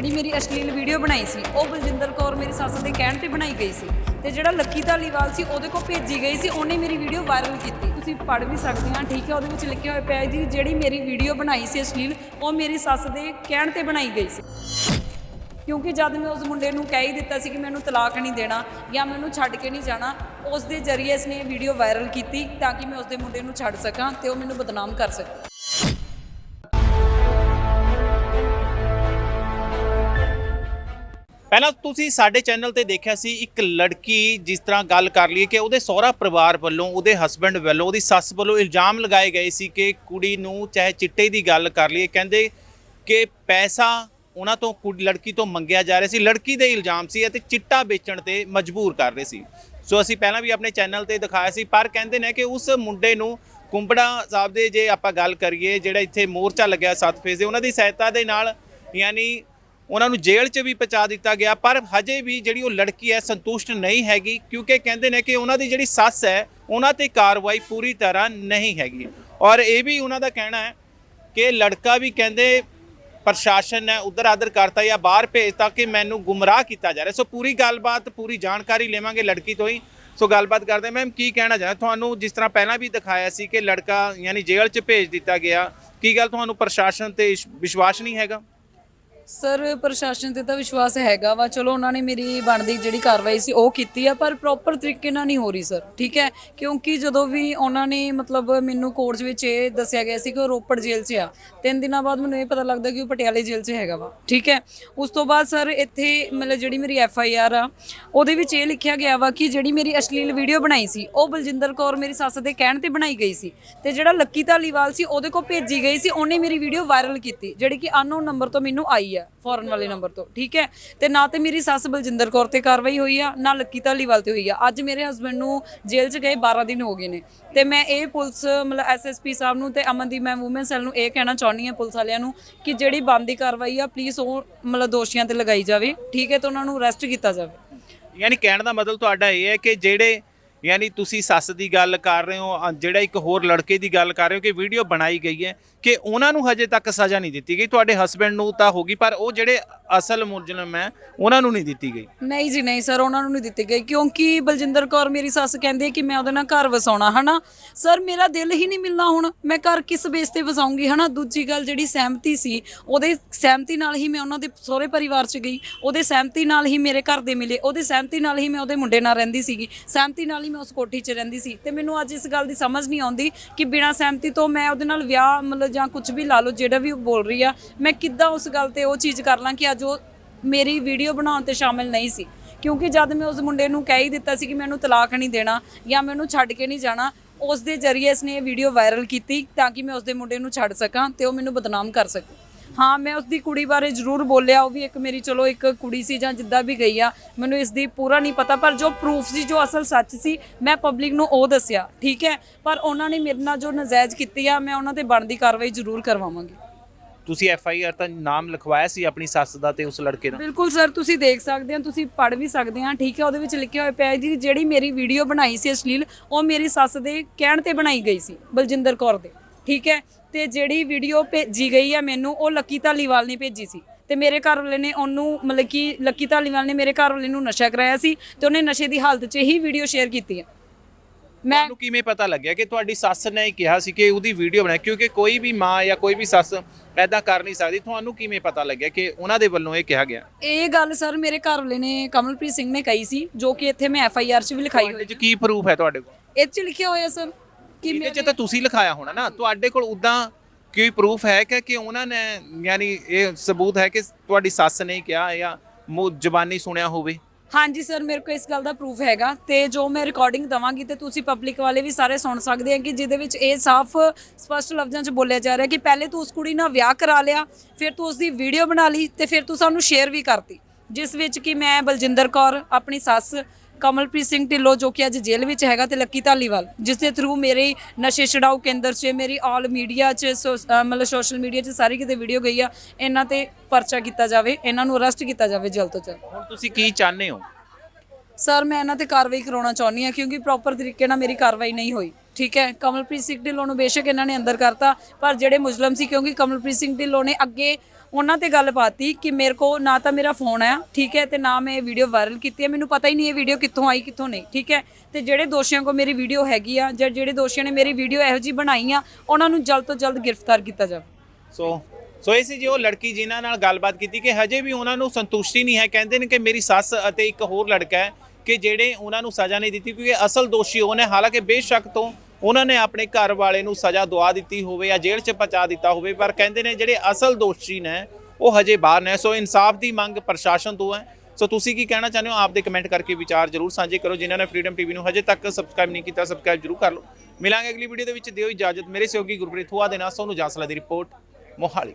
ਜਿਹੜੀ ਮੇਰੀ ਅਸ਼ਲੀਲ ਵੀਡੀਓ ਬਣਾਈ ਸੀ, ਉਹ ਬਲਜਿੰਦਰ ਕੌਰ ਮੇਰੀ ਸੱਸ ਦੇ ਕਹਿਣ ਤੇ ਬਣਾਈ ਗਈ ਸੀ ਤੇ ਜਿਹੜਾ ਲੱਕੀ ਧਾਲੀਵਾਲ ਸੀ, ਉਹਦੇ ਕੋਲ ਭੇਜੀ ਗਈ ਸੀ, ਉਹਨੇ ਮੇਰੀ ਵੀਡੀਓ ਵਾਇਰਲ ਕੀਤੀ। ਤੁਸੀਂ ਪੜ੍ਹ ਵੀ ਸਕਦੇ ਆ ਠੀਕ ਹੈ, ਉਹਦੇ ਵਿੱਚ ਲਿਖਿਆ ਹੋਇਆ ਪਿਆ ਜੀ, ਜਿਹੜੀ ਮੇਰੀ ਵੀਡੀਓ ਬਣਾਈ ਸੀ ਅਸ਼ਲੀਲ, ਉਹ ਮੇਰੀ ਸੱਸ ਦੇ ਕਹਿਣ ਤੇ ਬਣਾਈ ਗਈ ਸੀ। ਕਿਉਂਕਿ ਜਦ ਮੈਂ ਉਸ ਮੁੰਡੇ ਨੂੰ ਕਹਿ ਹੀ ਦਿੱਤਾ ਸੀ ਕਿ ਮੈਨੂੰ ਤਲਾਕ ਨਹੀਂ ਦੇਣਾ ਜਾਂ ਮੈਨੂੰ ਛੱਡ ਕੇ ਨਹੀਂ ਜਾਣਾ, ਉਸ ਦੇ ਜ਼ਰੀਏ ਇਸਨੇ ਇਹ ਵੀਡੀਓ ਵਾਇਰਲ ਕੀਤੀ ਤਾਂ ਕਿ ਮੈਂ ਉਸ ਦੇ ਮੁੰਡੇ ਨੂੰ ਛੱਡ ਸਕਾਂ ਤੇ ਉਹ ਮੈਨੂੰ ਬਦਨਾਮ ਕਰ ਸਕੇ। ਪਹਿਲਾਂ ਤੁਸੀਂ ਸਾਡੇ ਚੈਨਲ ਤੇ ਦੇਖਿਆ ਸੀ ਇੱਕ ਲੜਕੀ ਜਿਸ ਤਰ੍ਹਾਂ ਗੱਲ ਕਰ ਲਈ ਕਿ ਉਹਦੇ ਸਹੁਰਾ ਪਰਿਵਾਰ ਵੱਲੋਂ, ਉਹਦੇ ਹਸਬੰਡ ਵੱਲੋਂ, ਉਹਦੀ ਸੱਸ ਵੱਲੋਂ ਇਲਜ਼ਾਮ ਲਗਾਏ ਗਏ ਸੀ ਕਿ ਕੁੜੀ ਨੂੰ ਚਾਹੇ ਚਿੱਟੇ ਦੀ ਗੱਲ ਕਰ ਲਈਏ, ਕਹਿੰਦੇ ਕਿ ਪੈਸਾ ਉਹਨਾਂ ਤੋਂ ਕੁੜੀ ਲੜਕੀ ਤੋਂ ਮੰਗਿਆ ਜਾ ਰਿਹਾ ਸੀ, ਲੜਕੀ ਦੇ ਇਲਜ਼ਾਮ ਸੀ ਅਤੇ ਚਿੱਟਾ ਵੇਚਣ ਤੇ ਮਜਬੂਰ ਕਰ ਰਹੇ ਸੀ। ਸੋ ਅਸੀਂ ਪਹਿਲਾਂ ਵੀ ਆਪਣੇ ਚੈਨਲ ਤੇ ਦਿਖਾਇਆ ਸੀ, ਪਰ ਕਹਿੰਦੇ ਨੇ ਕਿ ਉਸ ਮੁੰਡੇ ਨੂੰ ਕੁੰਬੜਾ ਸਾਹਿਬ ਦੇ ਜੇ ਆਪਾਂ ਗੱਲ ਕਰੀਏ, ਜਿਹੜਾ ਇੱਥੇ ਮੋਰਚਾ ਲੱਗਿਆ ਸੱਤ ਫੇਸ ਦੇ, ਉਹਨਾਂ ਦੀ ਸਹਾਇਤਾ ਦੇ ਨਾਲ, ਯਾਨੀ ਉਹਨਾਂ ਨੂੰ ਜੇਲ੍ਹ 'ਚ ਵੀ ਪਹੁੰਚਾ ਦਿੱਤਾ ਗਿਆ, ਪਰ ਹਜੇ ਵੀ ਜਿਹੜੀ ਉਹ ਲੜਕੀ ਹੈ ਸੰਤੁਸ਼ਟ ਨਹੀਂ ਹੈਗੀ, ਕਿਉਂਕਿ ਕਹਿੰਦੇ ਨੇ ਕਿ ਉਹਨਾਂ ਦੀ ਜਿਹੜੀ ਸੱਸ ਹੈ, ਉਹਨਾਂ ਤੇ ਕਾਰਵਾਈ ਪੂਰੀ ਤਰ੍ਹਾਂ ਨਹੀਂ ਹੈਗੀ। ਔਰ ਇਹ ਵੀ ਉਹਨਾਂ ਦਾ ਕਹਿਣਾ ਹੈ ਕਿ ਲੜਕਾ ਵੀ ਕਹਿੰਦੇ ਪ੍ਰਸ਼ਾਸਨ ਨੇ ਉਧਰ ਆਦਰ ਕਰਤਾ ਜਾਂ ਬਾਹਰ ਭੇਜਤਾ ਕਿ ਮੈਨੂੰ ਗੁੰਮਰਾਹ ਕੀਤਾ ਜਾ ਰਿਹਾ। ਸੋ ਪੂਰੀ ਗੱਲਬਾਤ, ਪੂਰੀ ਜਾਣਕਾਰੀ ਲਵਾਂਗੇ ਲੜਕੀ ਤੋਂ ਹੀ। ਸੋ ਗੱਲਬਾਤ ਕਰਦੇ ਮੈਮ ਕੀ ਕਹਿਣਾ ਚਾਹੁੰਦੇ? ਤੁਹਾਨੂੰ ਜਿਸ ਤਰ੍ਹਾਂ ਪਹਿਲਾਂ ਵੀ ਦਿਖਾਇਆ ਸੀ ਕਿ ਲੜਕਾ ਯਾਨੀ ਜੇਲ੍ਹ 'ਚ ਭੇਜ ਦਿੱਤਾ ਗਿਆ, ਕੀ ਗੱਲ ਤੁਹਾਨੂੰ ਪ੍ਰਸ਼ਾਸਨ ਤੇ ਵਿਸ਼ਵਾਸ ਨਹੀਂ ਹੈਗਾ? ਸਰ, ਪ੍ਰਸ਼ਾਸਨ ਤੇ ਤਾਂ ਵਿਸ਼ਵਾਸ ਹੈਗਾ ਵਾ। ਚਲੋ, ਉਹਨਾਂ ਨੇ ਮੇਰੀ ਬਣਦੀ ਜਿਹੜੀ ਕਾਰਵਾਈ ਸੀ, ਉਹ ਕੀਤੀ ਆ, ਪਰ ਪ੍ਰੋਪਰ ਤਰੀਕੇ ਨਾਲ ਨਹੀਂ ਹੋ ਰਹੀ, ਸਰ। ਠੀਕ ਹੈ? ਕਿਉਂਕਿ ਜਦੋਂ ਵੀ ਉਹਨਾਂ ਨੇ ਮਤਲਬ ਮੈਨੂੰ ਕੋਰਟ ਵਿੱਚ ਇਹ ਦੱਸਿਆ ਗਿਆ ਸੀ ਕਿ ਉਹ ਰੋਪੜ ਜੇਲ੍ਹ 'ਚ ਆ, ਤਿੰਨ ਦਿਨਾਂ ਬਾਅਦ ਮੈਨੂੰ ਇਹ ਪਤਾ ਲੱਗਦਾ ਕਿ ਉਹ ਪਟਿਆਲੇ ਜੇਲ੍ਹ 'ਚ ਹੈਗਾ ਵਾ। ਠੀਕ ਹੈ? ਉਸ ਤੋਂ ਬਾਅਦ, ਸਰ, ਇੱਥੇ ਮਤਲਬ ਜਿਹੜੀ ਮੇਰੀ ਐਫ ਆਈ ਆਰ ਆ, ਉਹਦੇ ਵਿੱਚ ਇਹ ਲਿਖਿਆ ਗਿਆ ਵਾ ਕਿ ਜਿਹੜੀ ਮੇਰੀ ਅਸ਼ਲੀਲ ਵੀਡੀਓ ਬਣਾਈ ਸੀ, ਉਹ ਬਲਜਿੰਦਰ ਕੌਰ ਮੇਰੀ ਸੱਸ ਦੇ ਕਹਿਣ ਤੇ ਬਣਾਈ ਗਈ ਸੀ ਤੇ ਜਿਹੜਾ ਲੱਕੀ ਧਾਲੀਵਾਲ ਸੀ, ਉਹਦੇ ਕੋਲ ਭੇਜੀ ਗਈ ਸੀ, ਉਹਨੇ ਮੇਰੀ ਵੀਡੀਓ ਵਾਇਰਲ ਕੀਤੀ, ਜਿਹੜੀ ਕਿ ਅਨਨੋਨ ਨੰਬਰ ਤੋਂ ਮੈਨੂੰ ਆਈ ਆ ਫੋਰਨ ਵਾਲੇ ਨੰਬਰ ਤੋਂ, ਠੀਕ ਹੈ? ਤੇ ਨਾ ਤੇ ਮੇਰੀ ਸੱਸ ਬਲਜਿੰਦਰ ਕੌਰ ਤੇ ਕਾਰਵਾਈ ਹੋਈ ਆ, ਨਾ ਲੱਕੀ ਧਾਲੀਵਾਲ ਤੇ ਹੋਈ ਆ। ਅੱਜ ਮੇਰੇ ਹਸਬੰਡ ਨੂੰ ਜੇਲ੍ਹ 'ਚ ਗਏ 12 ਦਿਨ ਹੋ ਗਏ ਨੇ। ਤੇ ਮੈਂ ਇਹ ਪੁਲਿਸ, ਮਤਲਬ ਐਸਐਸਪੀ ਸਾਹਿਬ ਨੂੰ ਤੇ ਅਮਨਦੀਪ ਮੈਂ ਵੂਮਨ ਸੈੱਲ ਨੂੰ ਇਹ ਕਹਿਣਾ ਚਾਹੁੰਦੀ ਹਾਂ ਪੁਲਿਸ ਵਾਲਿਆਂ ਨੂੰ ਕਿ ਜਿਹੜੀ ਬੰਦੀ ਕਾਰਵਾਈ ਆ ਪਲੀਜ਼ ਉਹ, ਮਤਲਬ ਦੋਸ਼ੀਆਂ ਤੇ ਲਗਾਈ ਜਾਵੇ, ਠੀਕ ਹੈ? ਤੇ ਉਹਨਾਂ ਨੂੰ ਅਰੈਸਟ ਕੀਤਾ ਜਾਵੇ। ਯਾਨੀ ਕਹਿਣ ਦਾ ਮਤਲਬ ਤੁਹਾਡਾ ਇਹ ਹੈ ਕਿ ਜਿਹੜੇ ਯਾਨੀ ਤੁਸੀਂ ਸੱਸ ਦੀ ਗੱਲ ਕਰ ਰਹੇ ਹੋ ਅ, ਜਿਹੜਾ ਇੱਕ ਹੋਰ ਲੜਕੇ ਦੀ ਗੱਲ ਕਰ ਰਹੇ ਹੋ ਕਿ ਵੀਡੀਓ ਬਣਾਈ ਗਈ ਹੈ ਕਿ ਉਹਨਾਂ ਨੂੰ ਹਜੇ ਤੱਕ ਸਜ਼ਾ ਨਹੀਂ ਦਿੱਤੀ ਗਈ। ਤੁਹਾਡੇ ਹਸਬੰਡ ਨੂੰ ਤਾਂ ਹੋ ਗਈ ਪਰ ਉਹ ਜਿਹੜੇ ਅਸਲ ਮੁਲਜ਼ਮ ਹੈ ਉਹਨਾਂ ਨੂੰ ਨਹੀਂ ਦਿੱਤੀ ਗਈ। ਨਹੀਂ ਜੀ, ਨਹੀਂ ਸਰ, ਉਹਨਾਂ ਨੂੰ ਨਹੀਂ ਦਿੱਤੀ ਗਈ, ਕਿਉਂਕਿ ਬਲਜਿੰਦਰ ਕੌਰ ਮੇਰੀ ਸੱਸ ਕਹਿੰਦੀ ਹੈ ਕਿ ਮੈਂ ਉਹਦੇ ਨਾਲ ਘਰ ਵਸਾਉਣਾ, ਹਨਾ? ਸਰ, ਮੇਰਾ ਦਿਲ ਹੀ ਨਹੀਂ ਮਿਲਣਾ ਹੁਣ, ਮੈਂ ਘਰ ਕਿਸ ਬੇਸ ਤੇ ਵਸਾਉਂਗੀ, ਹਨਾ? ਦੂਜੀ ਗੱਲ ਜਿਹੜੀ ਸਹਿਮਤੀ ਸੀ, ਉਹਦੇ ਸਹਿਮਤੀ ਨਾਲ ਹੀ ਮੈਂ ਉਹਨਾਂ ਦੇ ਸਹੁਰੇ ਪਰਿਵਾਰ 'ਚ ਗਈ, ਉਹਦੇ ਸਹਿਮਤੀ ਨਾਲ ਹੀ ਮੇਰੇ ਘਰ ਦੇ ਮਿਲੇ, ਉਹਦੇ ਸਹਿਮਤੀ ਨਾਲ ਹੀ ਮੈਂ ਉਹਦੇ ਮੁੰਡੇ ਨਾਲ ਰਹਿੰਦੀ ਸੀਗੀ, ਸਹਿਮਤੀ ਨਾਲ ਹੀ ਮੈਂ ਉਸ ਕੋਠੀ 'ਚ ਰਹਿੰਦੀ ਸੀ, ਤੇ ਮੈਨੂੰ ਅੱਜ ਇਸ ਗੱਲ ਦੀ ਸਮਝ ਨਹੀਂ ਆਉਂਦੀ ਕਿ ਬਿਨਾਂ ਸਹਿਮਤੀ ਤੋਂ ਮੈਂ ਉਹਦੇ ਨਾਲ ਵਿਆਹ, ਮਤਲਬ ਜਾਂ ਕੁਝ ਵੀ ਲਾ ਲਓ, ਜਿਹੜਾ ਵੀ ਉਹ ਬੋਲ ਰਹੀ ਆ, ਮੈਂ ਕਿੱਦਾਂ ਉਸ ਗੱਲ ਤੇ ਉਹ ਚੀਜ਼ ਕਰ ਲਾਂ ਕਿ ਅੱਜ ਜੋ ਮੇਰੀ ਵੀਡੀਓ ਬਣਾਉਣ ਤੇ ਸ਼ਾਮਿਲ ਨਹੀਂ ਸੀ। ਕਿਉਂਕਿ ਜਦ ਮੈਂ ਉਸ ਮੁੰਡੇ ਨੂੰ ਕਹਿ ਹੀ ਦਿੱਤਾ ਸੀ ਕਿ ਮੈਨੂੰ ਤਲਾਕ ਨਹੀਂ ਦੇਣਾ ਜਾਂ ਮੈਨੂੰ ਛੱਡ ਕੇ ਨਹੀਂ ਜਾਣਾ ਉਸ ਦੇ ਜ਼ਰੀਏ ਇਸਨੇ ਇਹ ਵੀਡੀਓ ਵਾਇਰਲ ਕੀਤੀ ਤਾਂ ਕਿ ਮੈਂ ਉਸ ਦੇ ਮੁੰਡੇ ਨੂੰ ਛੱਡ ਸਕਾਂ ਤੇ ਉਹ ਮੈਨੂੰ ਬਦਨਾਮ ਕਰ ਸਕੇ ਹਾਂ, ਮੈਂ ਉਸ ਦੀ ਕੁੜੀ ਬਾਰੇ ਜ਼ਰੂਰ ਬੋਲਿਆ, ਉਹ ਵੀ ਇੱਕ ਮੇਰੀ ਚਲੋ ਇੱਕ ਕੁੜੀ ਸੀ ਜਾਂ ਜਿੱਦਾਂ ਵੀ ਗਈ ਆ, ਮੈਨੂੰ ਇਸ ਦੀ ਪੂਰਾ ਨਹੀਂ ਪਤਾ, ਪਰ ਜੋ ਪ੍ਰੂਫ ਸੀ, ਜੋ ਅਸਲ ਸੱਚ ਸੀ, ਮੈਂ ਪਬਲਿਕ ਨੂੰ ਉਹ ਦੱਸਿਆ, ਠੀਕ ਹੈ? ਪਰ ਉਹਨਾਂ ਨੇ ਮੇਰੇ ਨਾਲ ਜੋ ਨਜਾਇਜ਼ ਕੀਤੀ ਆ, ਮੈਂ ਉਹਨਾਂ ਤੇ ਬਣਦੀ ਕਾਰਵਾਈ ਜ਼ਰੂਰ ਕਰਵਾਵਾਂਗੀ। ਤੁਸੀਂ ਐਫ ਆਈ ਆਰ ਤਾਂ ਨਾਮ ਲਿਖਵਾਇਆ ਸੀ ਆਪਣੀ ਸੱਸ ਦਾ ਤੇ ਉਸ ਲੜਕੇ ਦਾ? ਬਿਲਕੁਲ ਸਰ, ਤੁਸੀਂ ਦੇਖ ਸਕਦੇ ਹੋ, ਤੁਸੀਂ ਪੜ੍ਹ ਵੀ ਸਕਦੇ ਆ ਠੀਕ ਹੈ, ਉਹਦੇ ਵਿੱਚ ਲਿਖਿਆ ਹੋਇਆ ਪਿਆ ਹੈ ਜੀ, ਜਿਹੜੀ ਮੇਰੀ ਵੀਡੀਓ ਬਣਾਈ ਸੀ ਅਸ਼ਲੀਲ, ਉਹ ਮੇਰੀ ਸੱਸ ਦੇ ਕਹਿਣ ਤੇ ਬਣਾਈ ਗਈ ਸੀ, ਬਲਜਿੰਦਰ ਕੌਰ ਦੇ, ਠੀਕ ਹੈ? ਤੇ ਜਿਹੜੀ ਵੀਡੀਓ ਭੇਜੀ ਗਈ ਆ ਮੈਨੂੰ, ਉਹ ਲੱਕੀ ਧਾਲੀਵਾਲ ਨੇ ਭੇਜੀ ਸੀ। ਤੇ ਮੇਰੇ ਘਰ ਵਾਲੇ ਨੇ ਉਹਨੂੰ, ਮਤਲਬ ਕਿ ਲੱਕੀ ਧਾਲੀਵਾਲ ਨੇ ਮੇਰੇ ਘਰ ਵਾਲੇ ਨੂੰ ਨਸ਼ਾ ਕਰਾਇਆ ਸੀ, ਤੇ ਉਹਨੇ ਨਸ਼ੇ ਦੀ ਹਾਲਤ 'ਚ ਹੀ ਵੀਡੀਓ ਸ਼ੇਅਰ ਕੀਤੀ ਹੈ। ਮੈਂ ਤੁਹਾਨੂੰ ਕਿਵੇਂ ਪਤਾ ਲੱਗਿਆ ਕਿ ਤੁਹਾਡੀ ਸੱਸ ਨੇ ਹੀ ਕਿਹਾ ਸੀ ਕਿ ਉਹਦੀ ਵੀਡੀਓ ਬਣਾਈ? ਕਿਉਂਕਿ ਕੋਈ ਵੀ ਮਾਂ ਜਾਂ ਕੋਈ ਵੀ ਸੱਸ ਐਦਾਂ ਕਰ ਨਹੀਂ ਸਕਦੀ। ਤੁਹਾਨੂੰ ਕਿਵੇਂ ਪਤਾ ਲੱਗਿਆ ਕਿ ਉਹਨਾਂ ਦੇ ਵੱਲੋਂ ਇਹ ਕਿਹਾ ਗਿਆ? ਇਹ ਗੱਲ ਸਰ ਮੇਰੇ ਘਰ ਵਾਲੇ ਨੇ ਕਮਲਪ੍ਰੀਤ ਸਿੰਘ ਨੇ ਕਹੀ ਸੀ ਜੋ ਕਿ ਇੱਥੇ ਮੈਂ ਐਫ ਆਈ ਆਰ 'ਚ ਵੀ ਲਿਖਾਈ ਹੋਈ ਤੁਹਾਡੇ 'ਚ ਕੀ ਪ੍ਰੂਫ ਹੈ ਤੁਹਾਡੇ ਕੋਲ? ਇਹ 'ਚ ਲਿਖਿਆ ਹੋਇਆ ਸਰ ਕਿ ਇਹਦੇ 'ਚ ਤਾਂ ਤੁਸੀਂ ਲਿਖਾਇਆ ਹੋਣਾ ਨਾ। ਤੁਹਾਡੇ ਕੋਲ ਉਦਾਂ ਕੋਈ ਪ੍ਰੂਫ ਹੈ ਕਿ ਕਿ ਉਹਨਾਂ ਨੇ ਯਾਨੀ ਇਹ ਸਬੂਤ ਹੈ ਕਿ ਤੁਹਾਡੀ ਸੱਸ ਨੇ ਹੀ ਕਿਹਾ ਜਾਂ ਮੂੰਹ ਜ਼ਬਾਨੀ ਸੁਣਿਆ ਹੋਵੇ? ਹਾਂਜੀ ਸਰ, ਮੇਰੇ ਕੋਲ ਇਸ ਗੱਲ ਦਾ ਪ੍ਰੂਫ ਹੈਗਾ ਤੇ ਜੋ ਮੈਂ ਰਿਕਾਰਡਿੰਗ ਦਵਾਂਗੀ ਤੇ ਤੁਸੀਂ ਪਬਲਿਕ ਵਾਲੇ ਵੀ ਸਾਰੇ ਸੁਣ ਸਕਦੇ ਆ ਕਿ ਜਿਹਦੇ ਵਿੱਚ ਇਹ ਸਾਫ਼, ਸਪਸ਼ਟ ਲਫ਼ਜ਼ਾਂ 'ਚ ਬੋਲਿਆ ਜਾ ਰਿਹਾ ਕਿ ਪਹਿਲੇ ਤੂੰ ਉਸ ਕੁੜੀ ਨਾਲ ਵਿਆਹ ਕਰਾ ਲਿਆ, ਫਿਰ ਤੂੰ ਉਸ ਦੀ ਵੀਡੀਓ ਬਣਾ ਲਈ ਤੇ ਫਿਰ ਤੂੰ ਸਾਨੂੰ ਸ਼ੇਅਰ ਵੀ ਕਰਤੀ। ਜਿਸ ਵਿੱਚ ਕਿ ਮੈਂ ਬਲਜਿੰਦਰ ਕੌਰ, ਆਪਣੀ ਸੱਸ ਕਮਲਪ੍ਰੀਤ ਸਿੰਘ ਢਿੱਲੋਂ ਜੋ ਕਿ ਅੱਜ ਜੇਲ੍ਹ ਵਿੱਚ ਹੈਗਾ ਤੇ ਲੱਕੀ ਧਾਲੀਵਾਲ ਜਿਸ ਦੇ ਥਰੂ ਮੇਰੇ ਨਸ਼ੇ ਛਡਾਊ ਕੇਂਦਰ 'ਚ ਮੇਰੀ ਆਲ ਮੀਡੀਆ 'ਚ ਸੋ- ਮਤਲਬ ਸੋਸ਼ਲ ਮੀਡੀਆ 'ਚ ਸਾਰੀ ਕਿਤੇ ਵੀਡੀਓ ਗਈ ਆ ਇਹਨਾਂ ਤੇ ਪਰਚਾ ਕੀਤਾ ਜਾਵੇ ਇਹਨਾਂ ਨੂੰ ਅਰੈਸਟ ਕੀਤਾ ਜਾਵੇ ਜਲਦ ਤੋਂ ਜਲਦ ਹੁਣ ਤੁਸੀਂ ਕੀ ਚਾਹੁੰਦੇ ਹੋ? ਸਰ ਮੈਂ ਇਹਨਾਂ ਤੇ ਕਾਰਵਾਈ ਕਰਾਉਣਾ ਚਾਹੁੰਦੀ ਹਾਂ ਕਿਉਂਕਿ ਪ੍ਰੋਪਰ ਤਰੀਕੇ ਨਾਲ ਮੇਰੀ ਕਾਰਵਾਈ ਨਹੀਂ ਹੋਈ ਠੀਕ ਹੈ? ਕਮਲਪ੍ਰੀਤ ਸਿੰਘ ਢਿੱਲੋਂ ਨੂੰ ਬੇਸ਼ੱਕ ਇਹਨਾਂ ਨੇ ਅੰਦਰ ਕਰਤਾ ਪਰ ਜਿਹੜੇ ਮੁਜਲਮ ਸੀ ਕਿਉਂਕਿ ਕਮਲਪ੍ਰੀਤ ਸਿੰਘ ਢਿੱਲੋਂ ਨੇ ਅੱਗੇ ਉਹਨਾਂ ਤੇ ਗੱਲ ਪਾਤੀ ਕਿ ਮੇਰੇ ਕੋ ਨਾ ਤਾਂ ਮੇਰਾ ਫੋਨ ਆ ਠੀਕ ਹੈ, ਤੇ ਨਾ ਮੈਂ ਇਹ ਵੀਡੀਓ ਵਾਇਰਲ ਕੀਤੀ ਹੈ। ਮੈਨੂੰ ਪਤਾ ਹੀ ਨਹੀਂ ਇਹ ਵੀਡੀਓ ਕਿੱਥੋਂ ਆਈ, ਕਿੱਥੋਂ ਨਹੀਂ, ਠੀਕ ਹੈ। ਤੇ ਜਿਹੜੇ ਦੋਸ਼ੀਆਂ ਕੋ ਮੇਰੀ ਵੀਡੀਓ ਹੈਗੀ ਆ ਜਾਂ ਜਿਹੜੇ ਦੋਸ਼ੀਆਂ ਨੇ ਮੇਰੀ ਵੀਡੀਓ ਇਹੋ ਜੀ ਬਣਾਈ ਆ, ਉਹਨਾਂ ਨੂੰ ਜਲਦ ਤੋਂ ਜਲਦ ਗ੍ਰਿਫਤਾਰ ਕੀਤਾ ਜਾਵੇ। ਸੋ ਸੋ ਇਹ ਸੀ ਜੀ ਉਹ ਲੜਕੀ ਜਿਨ੍ਹਾਂ ਨਾਲ ਗੱਲਬਾਤ ਕੀਤੀ ਕਿ ਹਜੇ ਵੀ ਉਹਨਾਂ ਨੂੰ ਸੰਤੁਸ਼ਟੀ ਨਹੀਂ ਹੈ। ਕਹਿੰਦੇ ਨੇ ਕਿ ਮੇਰੀ ਸੱਸ ਅਤੇ ਇੱਕ ਹੋਰ ਲੜਕਾ ਹੈ ਕਿ ਜਿਹੜੇ ਉਹਨਾਂ ਨੂੰ ਸਜ਼ਾ ਨਹੀਂ ਦਿੱਤੀ ਕਿਉਂਕਿ ਅਸਲ ਦੋਸ਼ੀ ਉਹ ਹਾਲਾਂਕਿ ਬੇਸ਼ੱਕ ਤੋਂ ਉਹਨਾਂ ਨੇ ਆਪਣੇ ਘਰ ਵਾਲੇ ਨੂੰ ਸਜ਼ਾ ਦਵਾ ਦਿੱਤੀ ਹੋਵੇ ਜਾਂ ਜੇਲ੍ਹ 'ਚ ਪਹੁੰਚਾ ਦਿੱਤਾ ਹੋਵੇ, ਪਰ ਕਹਿੰਦੇ ਨੇ ਜਿਹੜੇ ਅਸਲ ਦੋਸ਼ੀ ਨੇ, ਉਹ ਹਜੇ ਬਾਹਰ ਨੇ। ਸੋ ਇਨਸਾਫ ਦੀ ਮੰਗ ਪ੍ਰਸ਼ਾਸਨ ਤੋਂ ਹੈ। ਸੋ ਤੁਸੀਂ ਕੀ ਕਹਿਣਾ ਚਾਹੁੰਦੇ ਹੋ? ਆਪਦੇ ਕਮੈਂਟ ਕਰਕੇ ਵਿਚਾਰ ਜ਼ਰੂਰ ਸਾਂਝੇ ਕਰੋ। ਜਿਨ੍ਹਾਂ ਨੇ ਫਰੀडम ਟੀਵੀ ਨੂੰ ਹਜੇ ਤੱਕ ਸਬਸਕ੍ਰਾਈਬ ਨਹੀਂ ਕੀਤਾ ਸਬਸਕ੍ਰਾਈਬ ਜ਼ਰੂਰ ਕਰ ਲਓ। ਮਿਲਾਂਗੇ ਅਗਲੀ ਵੀਡੀਓ ਦੇ ਵਿੱਚ। ਦਿਓ ਇਜਾਜ਼ਤ। ਮੇਰੇ ਸਹਿਯੋਗੀ ਗੁਰਪ੍ਰੀਤ ਹੁਆ ਦੇ ਨਾਲ ਸੋਨੂੰ ਜਾਂਸਲਾ ਦੀ ਰਿਪੋਰਟ, ਮੋਹਾਲੀ।